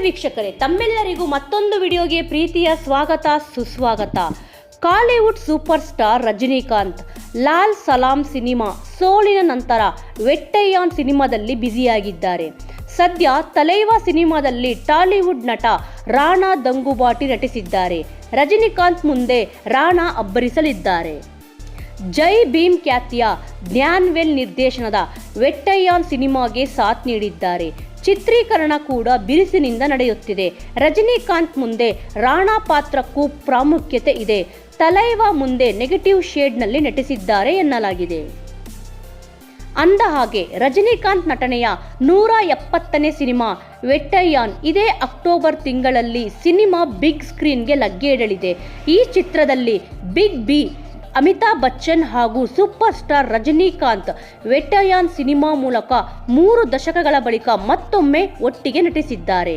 ವೀಕ್ಷಕರೇ, ತಮ್ಮೆಲ್ಲರಿಗೂ ಮತ್ತೊಂದು ವಿಡಿಯೋಗೆ ಪ್ರೀತಿಯ ಸ್ವಾಗತ, ಸುಸ್ವಾಗತ. Kollywood super star Rajinikanth, Lal Salaam cinema ಸೋಲಿನ ನಂತರ ವೆಟ್ಟಯ್ಯಾನ್ ಸಿನಿಮಾದಲ್ಲಿ ಬ್ಯುಸಿಯಾಗಿದ್ದಾರೆ. ಸದ್ಯ ತಲೈವ ಸಿನಿಮಾದಲ್ಲಿ ಟಾಲಿವುಡ್ ನಟ ರಾಣಾ ದಂಗುಬಾಟಿ ನಟಿಸಿದ್ದಾರೆ. ರಜನಿಕಾಂತ್ ಮುಂದೆ ರಾಣಾ ಅಬ್ಬರಿಸಲಿದ್ದಾರೆ. ಜೈ ಭೀಮ್ ಖ್ಯಾತಿಯ ಜ್ಞಾನ್ವೆಲ್ ನಿರ್ದೇಶನದ ವೆಟ್ಟಯ್ಯಾನ್ ಸಿನಿಮಾಗೆ ಸಾಥ್ ನೀಡಿದ್ದಾರೆ. ಚಿತ್ರೀಕರಣ ಕೂಡ ಬಿರುಸಿನಿಂದ ನಡೆಯುತ್ತಿದೆ. ರಜನಿಕಾಂತ್ ಮುಂದೆ ರಾಣಾ ಪಾತ್ರಕ್ಕೂ ಪ್ರಾಮುಖ್ಯತೆ ಇದೆ. ತಲೈವ ಮುಂದೆ ನೆಗೆಟಿವ್ ಶೇಡ್ನಲ್ಲಿ ನಟಿಸಿದ್ದಾರೆ ಎನ್ನಲಾಗಿದೆ. ಅಂದ ಹಾಗೆ ರಜನಿಕಾಂತ್ ನಟನೆಯ ನೂರ ಎಪ್ಪತ್ತನೇ ಸಿನಿಮಾ ವೆಟ್ಟಯ್ಯಾನ್ ಇದೇ ಅಕ್ಟೋಬರ್ ತಿಂಗಳಲ್ಲಿ ಸಿನಿಮಾ ಬಿಗ್ ಸ್ಕ್ರೀನ್ಗೆ ಲಗ್ಗೆ ಇಡಲಿದೆ ಈ ಚಿತ್ರದಲ್ಲಿ ಬಿಗ್ ಬಿ ಅಮಿತಾಬ್ ಬಚ್ಚನ್ ಹಾಗೂ super star Rajinikanth Vettaiyan cinema ಮೂಲಕ ಮೂರು ದಶಕಗಳ ಬಳಿಕ ಮತ್ತೊಮ್ಮೆ ಒಟ್ಟಿಗೆ ನಟಿಸಿದ್ದಾರೆ.